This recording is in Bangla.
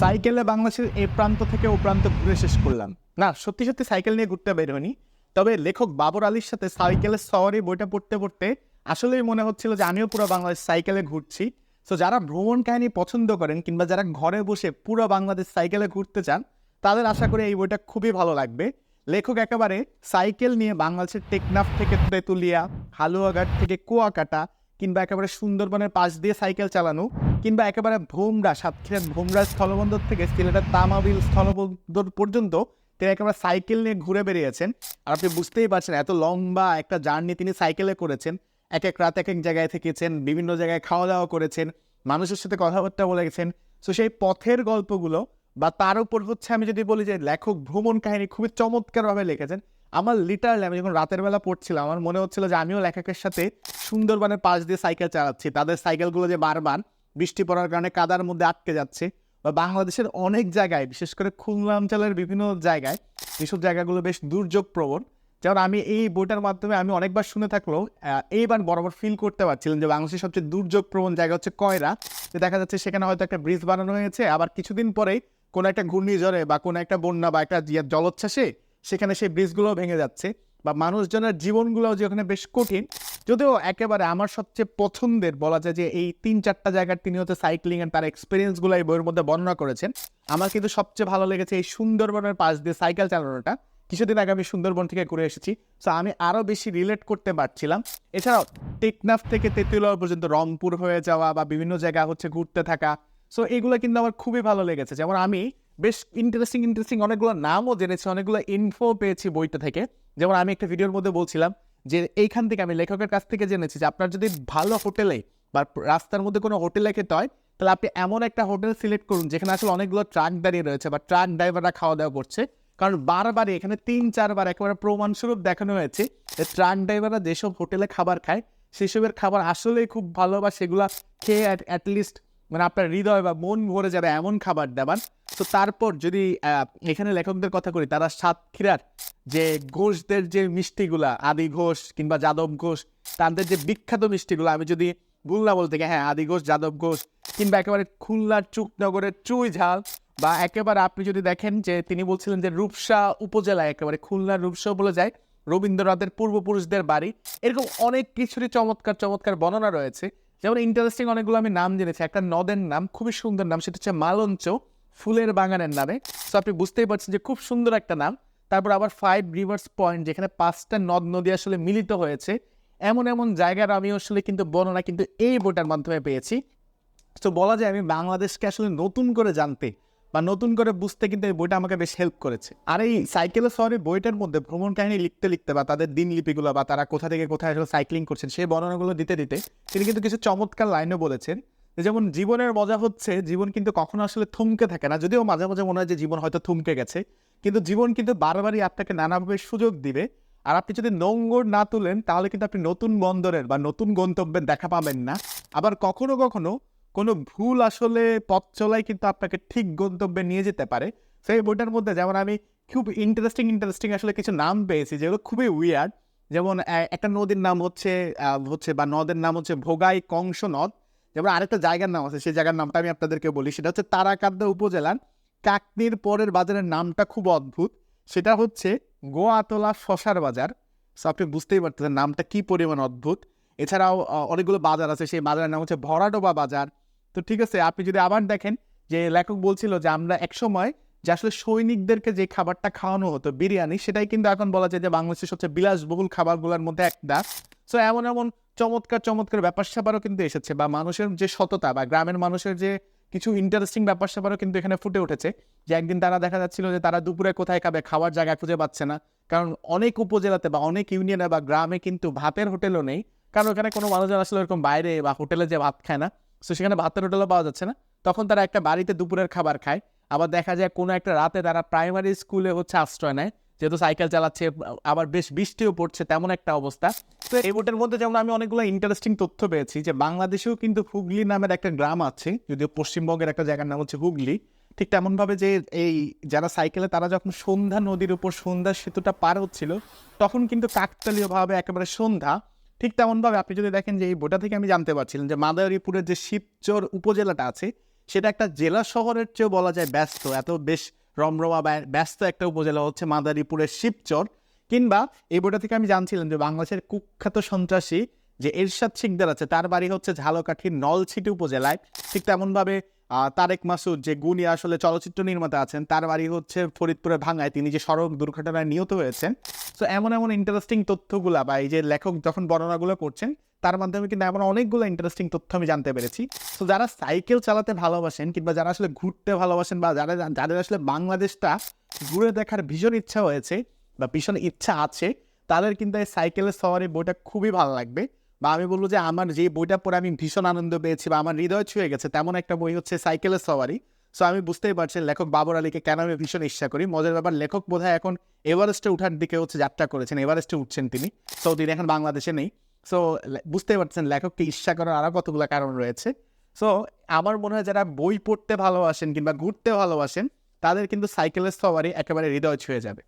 সাইকেলে বাংলাদেশের এ প্রান্ত থেকে ও প্রান্ত ঘুরে শেষ করলাম। না, সত্যি সত্যি সাইকেল নিয়ে ঘুরতে বের হয়নি তবে লেখক বাবর আলীর সাথে সাইকেলের সওয়ারি বইটা পড়তে পড়তে আসলেই মনে হচ্ছিল যে আমিও পুরো বাংলাদেশ সাইকেলে ঘুরছি। তো যারা ভ্রমণ কাহিনী পছন্দ করেন কিংবা যারা ঘরে বসে পুরো বাংলাদেশ সাইকেলে ঘুরতে চান, তাদের আশা করি এই বইটা খুবই ভালো লাগবে। লেখক একেবারে সাইকেল নিয়ে বাংলাদেশের টেকনাফ থেকে তেঁতুলিয়া, হালুয়াঘাট থেকে কুয়াকাটা কিংবা একেবারে সুন্দরবনের পাশ দিয়ে সাইকেল চালানো, কিংবা একেবারে ভোমরা, সাতক্ষীরার ভোমরা স্থলবন্দর থেকে সিলেটের তামাবিল স্থলবন্দর পর্যন্ত তিনি একেবারে সাইকেল নিয়ে ঘুরে বেরিয়েছেন আর আপনি বুঝতেই পারছেন এত লম্বা একটা জার্নি তিনি সাইকেলে করেছেন। এক এক রাত, এক এক জায়গায় থেকেছেন, বিভিন্ন জায়গায় খাওয়া দাওয়া করেছেন, মানুষের সাথে কথাবার্তা বলেছেন তো সেই পথের গল্পগুলো বা তার উপর হচ্ছে আমি যদি বলি যে লেখক ভ্রমণ কাহিনী খুবই চমৎকারভাবে লিখেছেন। আমার লিটারালি আমি যখন রাতের বেলা পড়ছিলাম, আমার মনে হচ্ছিল যে আমিও লেখকের সাথে সুন্দরবনের পাশ দিয়ে সাইকেল চালাচ্ছি। তাদের সাইকেলগুলো যে বারবার বৃষ্টি পড়ার কারণে কাদার মধ্যে আটকে যাচ্ছে বা বাংলাদেশের অনেক জায়গায়, বিশেষ করে খুলনা অঞ্চলের বিভিন্ন জায়গায়, যেসব জায়গাগুলো বেশ দুর্যোগ প্রবণ যেমন আমি এই বইটার মাধ্যমে আমি অনেকবার শুনে থাকলেও এইবার বরাবর ফিল করতে পারছিলাম যে বাংলাদেশের সবচেয়ে দুর্যোগ প্রবণ জায়গা হচ্ছে কয়রা। যে দেখা যাচ্ছে সেখানে হয়তো একটা ব্রিজ বানানো হয়েছে, আবার কিছুদিন পরেই কোনো একটা ঘূর্ণিঝড়ে বা কোনো একটা বন্যা বা একটা ইয়ে জলোচ্ছ্বাসে সেখানে সেই ব্রিজগুলো ভেঙে যাচ্ছে বা মানুষজনের জীবনগুলোও যে ওখানে বেশ কঠিন। যদিও একেবারে আমার সবচেয়ে পছন্দের বলা যায় যে এই তিন চারটা জায়গার তিনি হচ্ছে সাইক্লিং এর তার এক্সপিরিয়েন্সগুলো এই বইয়ের মধ্যে বর্ণনা করেছেন। আমার কিন্তু সবচেয়ে ভালো লেগেছে এই সুন্দরবনের পাশ দিয়ে সাইকেল চালানোটা। কিছুদিন আগে আমি সুন্দরবন থেকে ঘুরে এসেছি। সো আমি আরও বেশি রিলেট করতে পারছিলাম। এছাড়াও টেকনাফ থেকে তেঁতুলিয়া পর্যন্ত রংপুর হয়ে যাওয়া বা বিভিন্ন জায়গা হচ্ছে ঘুরতে থাকা। সো এগুলো কিন্তু আমার খুবই ভালো লেগেছে। যেমন আমি বেশ ইন্টারেস্টিং ইন্টারেস্টিং অনেকগুলো নামও জেনেছি, অনেকগুলো ইনফো পেয়েছি বইটা থেকে। যেমন আমি একটা ভিডিওর মধ্যে বলছিলাম যে এইখান থেকে আমি লেখকের কাছ থেকে জেনেছি যে আপনার যদি ভালো হোটেলে বা রাস্তার মধ্যে কোনো হোটেলে খেতে হয়, তাহলে আপনি এমন একটা হোটেল সিলেক্ট করুন যেখানে আসলে অনেকগুলো ট্রাক দাঁড়িয়ে রয়েছে বা ট্রাক ড্রাইভাররা খাওয়া দাওয়া করছে। কারণ বারবারই এখানে তিন, চারবার একেবারে প্রমাণস্বরূপ দেখানো হয়েছে যে ট্রাক ড্রাইভাররা যেসব হোটেলে খাবার খায়, সেসবের খাবার আসলেই খুব ভালো বা সেগুলা খেয়ে অ্যাটলিস্ট মানে আপনার হৃদয় বা মন ভরে যাবে এমন খাবার দাবার। তো তারপর যদি এখানে লেখকদের কথা করি, তারা সাতক্ষীরার যে ঘোষদের যে মিষ্টিগুলা, আদি ঘোষ কিংবা যাদব ঘোষ, তাদের যে বিখ্যাত মিষ্টিগুলো, আমি যদি ভুল না বলতে হ্যাঁ আদি ঘোষ, যাদব ঘোষ কিংবা একেবারে খুলনার চুকনগরের চুই ঝাল বা একেবারে আপনি যদি দেখেন যে তিনি বলছিলেন যে রূপসা উপজেলায় একেবারে খুলনার রূপসা বলে যায়, রবীন্দ্রনাথের পূর্বপুরুষদের বাড়ি, এরকম অনেক কিছুরই চমৎকার চমৎকার বর্ণনা রয়েছে। যেমন ইন্টারেস্টিং অনেকগুলো আমি নাম জেনেছি। একটা নদের নাম, খুবই সুন্দর নাম, সেটা হচ্ছে মালঞ্চ, ফুলের বাগানের নামে। সো আপনি বুঝতেই পারছেন যে খুব সুন্দর একটা নাম। তারপর আবার ফাইভ রিভার্স পয়েন্ট যেখানে পাঁচটা নদ, নদী আসলে মিলিত হয়েছে। এমন এমন জায়গার আমি আসলে কিন্তু বর্ণনা কিন্তু এই বইটার মাধ্যমে পেয়েছি। তো বলা যায় আমি বাংলাদেশকে আসলে নতুন করে জানতে বা নতুন করে বুঝতে কিন্তু এই বইটা আমাকে বেশ হেল্প করেছে। আর এই সাইকেল শহরে বইটার মধ্যে ভ্রমণ কাহিনী লিখতে লিখতে বা তাদের দিনলিপিগুলো বা তারা কোথা থেকে কোথায় আসলে সাইক্লিং করছেন সেই বর্ণনাগুলো দিতে দিতে তিনি কিন্তু কিছু চমৎকার লাইনও বলেছেন যেমন, জীবনের মজা হচ্ছে, জীবন কিন্তু কখনো আসলে থমকে থাকে না। যদিও মাঝে মাঝে মনে হয় যে জীবন হয়তো থমকে গেছে, কিন্তু জীবন কিন্তু বারবারই আপনাকে নানাভাবে সুযোগ দিবে। আর আপনি যদি নোংর না তুলেন, তাহলে কিন্তু আপনি নতুন বন্দরের বা নতুন গন্তব্যের দেখা পাবেন না। আবার কখনো কখনো কোনো ভুল আসলে পথ চলাই কিন্তু আপনাকে ঠিক গন্তব্যে নিয়ে যেতে পারে। সেই বইটার মধ্যে যেমন আমি খুব ইন্টারেস্টিং ইন্টারেস্টিং আসলে কিছু নাম পেয়েছি যেগুলো খুবই উইয়ার্ড যেমন একটা নদীর নাম হচ্ছে হচ্ছে বা নদের নাম হচ্ছে ভোগাই কংস নদ যেমন আরেকটা জায়গার নাম আছে, সেই জায়গার নামটা আমি আপনাদেরকে বলি। সেটা হচ্ছে তারাকান্দা উপজেলার কাকনির পরের বাজারের নামটা খুব অদ্ভুত। সেটা হচ্ছে গোয়াতলা শশার বাজার। সো আপনি বুঝতেই পারতেছেন নামটা কি পরিমাণ অদ্ভুত। এছাড়াও অনেকগুলো বাজার আছে, সেই বাজারের নাম হচ্ছে ভরাডোবা বাজার। তো ঠিক আছে, আপনি যদি আবার দেখেন যে লেখক বলছিল যে আমরা একসময় যে আসলে সৈনিকদেরকে যে খাবারটা খাওয়ানো হতো, বিরিয়ানি, সেটাই কিন্তু এখন বলা যায় যে বাংলাদেশের সবচেয়ে বিলাসবহুল খাবারগুলোর মধ্যে একটা। সো এমন এমন চমৎকার চমৎকার ব্যাপার স্যাপারও কিন্তু এসেছে বা মানুষের যে সততা বা গ্রামের মানুষের যে কিছু ইন্টারেস্টিং ব্যাপার স্যাপারও কিন্তু এখানে ফুটে উঠেছে যে একদিন তারা দেখা যাচ্ছিল যে তারা দুপুরে কোথায় খাবে, খাওয়ার জায়গা খুঁজে পাচ্ছে না। কারণ অনেক উপজেলাতে বা অনেক ইউনিয়নে বা গ্রামে কিন্তু ভাতের হোটেলও নেই। কারণ ওখানে কোনো মানুষজন আসলে এরকম বাইরে বা হোটেলে যে ভাত খায় না সো সেখানে ভাতের হোটেলও পাওয়া যাচ্ছে না। তখন তারা একটা বাড়িতে দুপুরের খাবার খায়। আবার দেখা যায় কোনো একটা রাতে তারা প্রাইমারি স্কুলে হচ্ছে আশ্রয় নেয়। যেহেতু সাইকেল চালাচ্ছে, আবার বেশ বৃষ্টিও পড়ছে, তেমন একটা অবস্থা। তো এই বোটের মধ্যে যেমন আমি অনেকগুলো ইন্টারেস্টিং তথ্য পেয়েছি যে বাংলাদেশেও কিন্তু হুগলি নামের একটা গ্রাম আছে, যদিও পশ্চিমবঙ্গের একটা জায়গার নাম হচ্ছে হুগলি। ঠিক তেমনভাবে যে এই যারা সাইকেলে তারা যখন সন্ধ্যা নদীর উপর সন্ধ্যা সেতুটা পার হচ্ছিল, তখন কিন্তু কাকতালীয়ভাবে একেবারে সন্ধ্যা ঠিক তেমনভাবে আপনি যদি দেখেন যে এই বোটা থেকে আমি জানতে পারছিলাম যে মাদারীপুরের যে শিবচর উপজেলাটা আছে, সেটা একটা জেলা শহরের চেয়েও বলা যায় ব্যস্ত। এত বেশ রমরমা ব্যা- ব্যস্ত একটা উপজেলা হচ্ছে মাদারীপুরের শিবচর। কিংবা এই বইটা থেকে আমি জানছিলাম যে বাংলাদেশের কুখ্যাত সন্ত্রাসী যে এরশাদ শিকদার আছে, তার বাড়ি হচ্ছে ঝালকাঠির নলছিটি উপজেলায়। ঠিক তেমনভাবে তারেক মাসুদ যে গুণী আসলে চলচ্চিত্র নির্মাতা আছেন, তার বাড়ি হচ্ছে ফরিদপুরের ভাঙায় তিনি যে সড়ক দুর্ঘটনায় নিহত হয়েছেন। সো এমন এমন ইন্টারেস্টিং তথ্যগুলা বা এই যে লেখক যখন বর্ণনাগুলো করছেন, তার মাধ্যমে কিন্তু এমন অনেকগুলো ইন্টারেস্টিং তথ্য আমি জানতে পেরেছি। তো যারা সাইকেল চালাতে ভালোবাসেন কিংবা যারা আসলে ঘুরতে ভালোবাসেন বা যারা যাদের আসলে বাংলাদেশটা ঘুরে দেখার ভীষণ ইচ্ছা হয়েছে বা ভীষণ ইচ্ছা আছে, তাদের কিন্তু এই সাইকেলের সওয়ারি বইটা খুবই ভালো লাগবে। বা আমি বলব যে আমার যে বইটা পড়ে আমি ভীষণ আনন্দ পেয়েছি বা আমার হৃদয় ছুঁয়ে গেছে, তেমন একটা বই হচ্ছে সাইকেলের সওয়ারি। সো আমি বুঝতেই পারছি লেখক বাবর আলীকে কেন আমি ভীষণ ইচ্ছা করি। মজার ব্যাপার, লেখক বোধহয় এখন এভারেস্টে উঠার দিকে হচ্ছে যাত্রা করেছেন, এভারেস্টে উঠছেন তিনি। সো তিনি এখন বাংলাদেশে নেই। সো বুঝতে পারছেন লেখককে ঈর্ষা করার আরও কতগুলো কারণ রয়েছে। সো আমার মনে হয় যারা বই পড়তে ভালোবাসেন কিংবা ঘুরতে ভালোবাসেন, তাদের কিন্তু সাইকেলের সওয়ারি একেবারে হৃদয় ছুঁয়ে যাবে।